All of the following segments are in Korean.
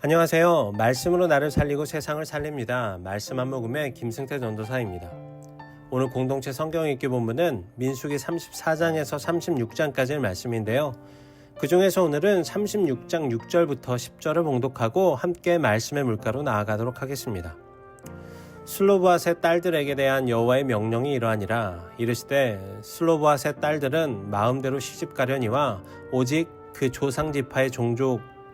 안녕하세요. 말씀으로 나를 살리고 세상을 살립니다. 말씀 한 모금의 김승태 전도사입니다. 오늘 공동체 성경 읽기 본문은 민수기 34장에서 36장까지의 말씀인데요. 그 중에서 오늘은 36장 6절부터 10절을 봉독하고 함께 말씀의 물가로 나아가도록 하겠습니다. 슬로브앗의 딸들에게 대한 여호와의 명령이 이러하니라 이르시되 슬로브앗의 딸들은 마음대로 시집 가려니와 오직 그 조상 지파의 종족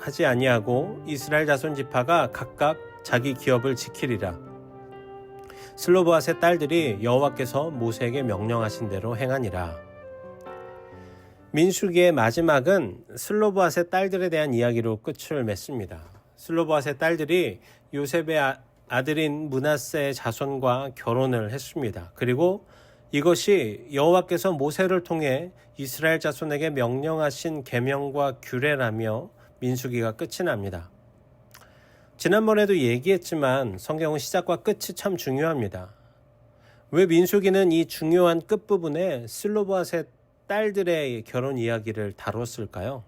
하지 아니하고 이스라엘 자손 지파가 각각 자기 기업을 지키리라. 슬로브앗의 딸들이 여호와께서 모세에게 명령하신 대로 행하니라. 민수기의 마지막은 슬로브앗의 딸들에 대한 이야기로 끝을 맺습니다. 슬로브앗의 딸들이 요셉의 아- 아들인 문하세의 자손과 결혼을 했습니다. 그리고 이것이 여호와께서 모세를 통해 이스라엘 자손에게 명령하신 계명과 규례라며 민수기가 끝이 납니다. 지난번에도 얘기했지만 성경은 시작과 끝이 참 중요합니다. 왜 민수기는 이 중요한 끝부분에 슬로브앗의 딸들의 결혼 이야기를 다뤘을까요?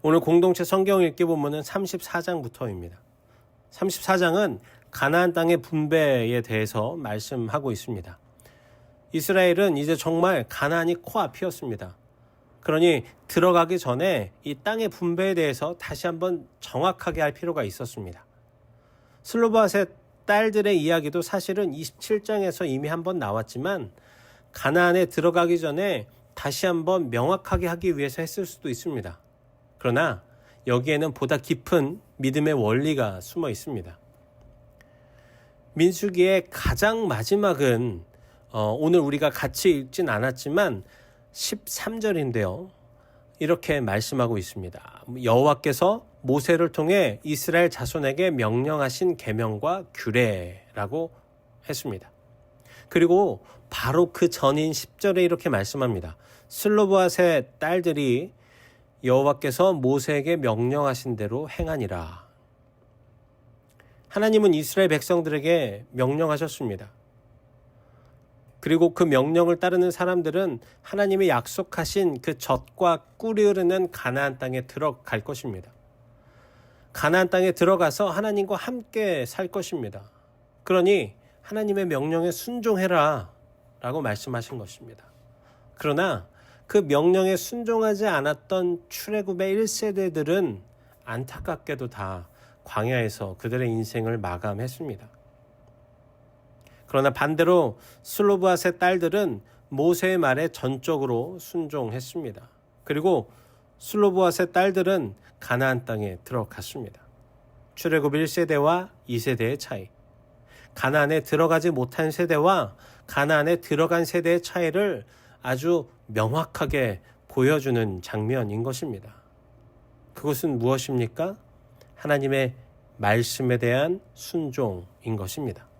오늘 공동체 성경 읽기 본문은 34장부터입니다. 34장은 가나안 땅의 분배에 대해서 말씀하고 있습니다. 이스라엘은 이제 정말 가나안이 코앞이었습니다. 그러니 들어가기 전에 이 땅의 분배에 대해서 다시 한번 정확하게 할 필요가 있었습니다. 슬로바스의 딸들의 이야기도 사실은 27장에서 이미 한번 나왔지만 가나안에 들어가기 전에 다시 한번 명확하게 하기 위해서 했을 수도 있습니다. 그러나 여기에는 보다 깊은 믿음의 원리가 숨어 있습니다. 민수기의 가장 마지막은 어, 오늘 우리가 같이 읽진 않았지만 13절인데요. 이렇게 말씀하고 있습니다. 여호와께서 모세를 통해 이스라엘 자손에게 명령하신 계명과 규례라고 했습니다. 그리고 바로 그 전인 10절에 이렇게 말씀합니다. 슬로브앗의 딸들이 여호와께서 모세에게 명령하신 대로 행하니라. 하나님은 이스라엘 백성들에게 명령하셨습니다. 그리고 그 명령을 따르는 사람들은 하나님의 약속하신 그 젖과 꿀이 흐르는 가나안 땅에 들어갈 것입니다. 가나안 땅에 들어가서 하나님과 함께 살 것입니다. 그러니 하나님의 명령에 순종해라 라고 말씀하신 것입니다. 그러나 그 명령에 순종하지 않았던 출애굽의 1세대들은 안타깝게도 다 광야에서 그들의 인생을 마감했습니다. 그러나 반대로 슬로브앗의 딸들은 모세의 말에 전적으로 순종했습니다. 그리고 슬로브앗의 딸들은 가나안 땅에 들어갔습니다. 출애굽 1세대와 2세대의 차이. 가나안에 들어가지 못한 세대와 가나안에 들어간 세대의 차이를 아주 명확하게 보여주는 장면인 것입니다. 그것은 무엇입니까? 하나님의 말씀에 대한 순종인 것입니다.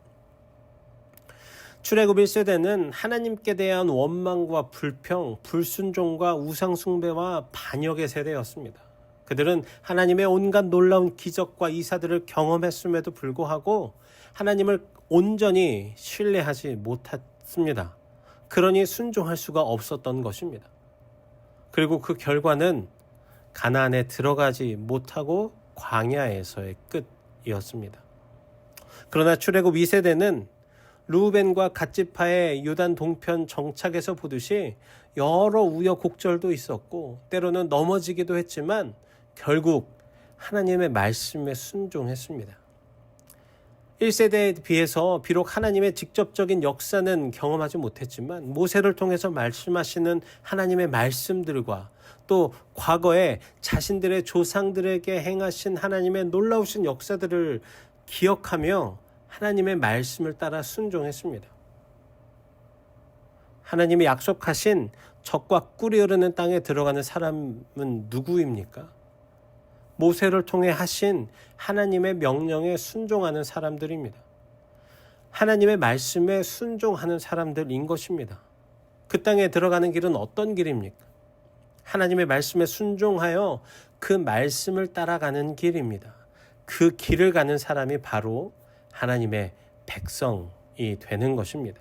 출애굽 1세대는 하나님께 대한 원망과 불평, 불순종과 우상숭배와 반역의 세대였습니다. 그들은 하나님의 온갖 놀라운 기적과 이사들을 경험했음에도 불구하고 하나님을 온전히 신뢰하지 못했습니다. 그러니 순종할 수가 없었던 것입니다. 그리고 그 결과는 가나안에 들어가지 못하고 광야에서의 끝이었습니다. 그러나 출애굽 2세대는 루벤과 갓지파의 요단 동편 정착에서 보듯이 여러 우여곡절도 있었고 때로는 넘어지기도 했지만 결국 하나님의 말씀에 순종했습니다. 1세대에 비해서 비록 하나님의 직접적인 역사는 경험하지 못했지만 모세를 통해서 말씀하시는 하나님의 말씀들과 또 과거에 자신들의 조상들에게 행하신 하나님의 놀라우신 역사들을 기억하며 하나님의 말씀을 따라 순종했습니다. 하나님이 약속하신 적과 꿀이 흐르는 땅에 들어가는 사람은 누구입니까? 모세를 통해 하신 하나님의 명령에 순종하는 사람들입니다. 하나님의 말씀에 순종하는 사람들인 것입니다. 그 땅에 들어가는 길은 어떤 길입니까? 하나님의 말씀에 순종하여 그 말씀을 따라가는 길입니다. 그 길을 가는 사람이 바로 하나님의 백성이 되는 것입니다.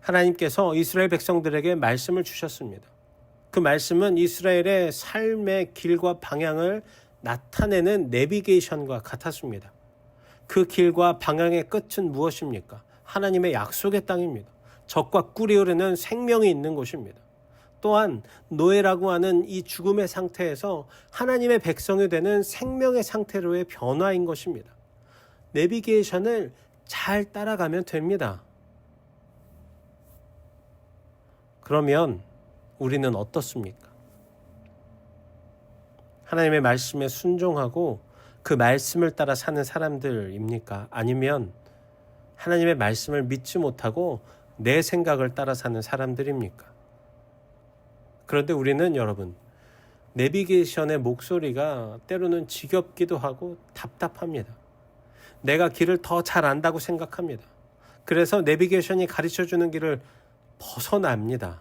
하나님께서 이스라엘 백성들에게 말씀을 주셨습니다. 그 말씀은 이스라엘의 삶의 길과 방향을 나타내는 내비게이션과 같았습니다. 그 길과 방향의 끝은 무엇입니까? 하나님의 약속의 땅입니다. 적과 꿀이 흐르는 생명이 있는 곳입니다. 또한 노예라고 하는 이 죽음의 상태에서 하나님의 백성이 되는 생명의 상태로의 변화인 것입니다. 내비게이션을 잘 따라가면 됩니다. 그러면 우리는 어떻습니까? 하나님의 말씀에 순종하고 그 말씀을 따라 사는 사람들입니까? 아니면 하나님의 말씀을 믿지 못하고 내 생각을 따라 사는 사람들입니까? 그런데 우리는 여러분, 내비게이션의 목소리가 때로는 지겹기도 하고 답답합니다. 내가 길을 더 잘 안다고 생각합니다. 그래서 내비게이션이 가르쳐 주는 길을 벗어납니다.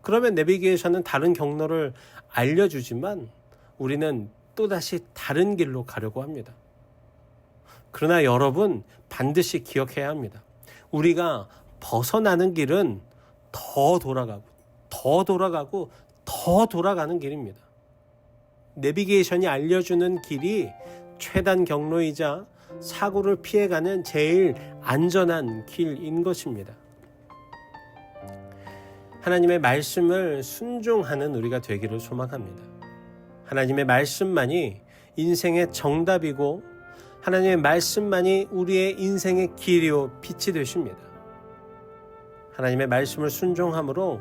그러면 내비게이션은 다른 경로를 알려주지만 우리는 또다시 다른 길로 가려고 합니다. 그러나 여러분 반드시 기억해야 합니다. 우리가 벗어나는 길은 더 돌아가고 더 돌아가고 더 돌아가는 길입니다. 내비게이션이 알려주는 길이 최단 경로이자 사고를 피해가는 제일 안전한 길인 것입니다. 하나님의 말씀을 순종하는 우리가 되기를 소망합니다. 하나님의 말씀만이 인생의 정답이고 하나님의 말씀만이 우리의 인생의 길이요 빛이 되십니다. 하나님의 말씀을 순종함으로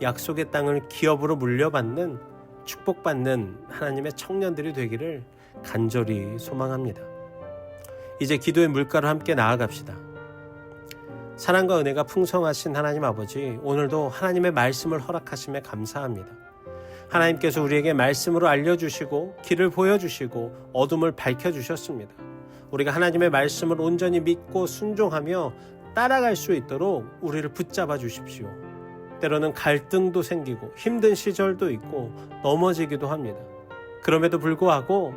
약속의 땅을 기업으로 물려받는 축복받는 하나님의 청년들이 되기를 간절히 소망합니다. 이제 기도의 물가로 함께 나아갑시다. 사랑과 은혜가 풍성하신 하나님 아버지, 오늘도 하나님의 말씀을 허락하심에 감사합니다. 하나님께서 우리에게 말씀으로 알려주시고 길을 보여주시고 어둠을 밝혀주셨습니다. 우리가 하나님의 말씀을 온전히 믿고 순종하며 따라갈 수 있도록 우리를 붙잡아 주십시오. 때로는 갈등도 생기고 힘든 시절도 있고 넘어지기도 합니다. 그럼에도 불구하고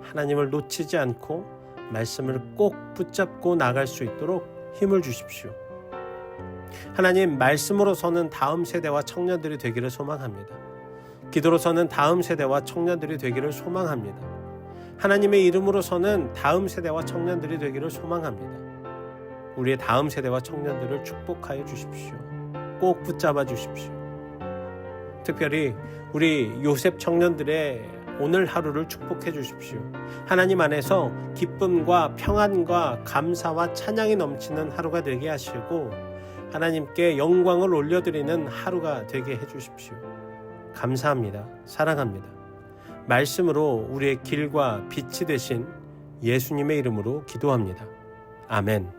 하나님을 놓치지 않고 말씀을 꼭 붙잡고 나갈 수 있도록 힘을 주십시오. 하나님 말씀으로서는 다음 세대와 청년들이 되기를 소망합니다. 기도로서는 다음 세대와 청년들이 되기를 소망합니다. 하나님의 이름으로서는 다음 세대와 청년들이 되기를 소망합니다. 우리의 다음 세대와 청년들을 축복하여 주십시오. 꼭 붙잡아 주십시오. 특별히 우리 요셉 청년들의 오늘 하루를 축복해 주십시오. 하나님 안에서 기쁨과 평안과 감사와 찬양이 넘치는 하루가 되게 하시고 하나님께 영광을 올려드리는 하루가 되게 해 주십시오. 감사합니다. 사랑합니다. 말씀으로 우리의 길과 빛이 되신 예수님의 이름으로 기도합니다. 아멘.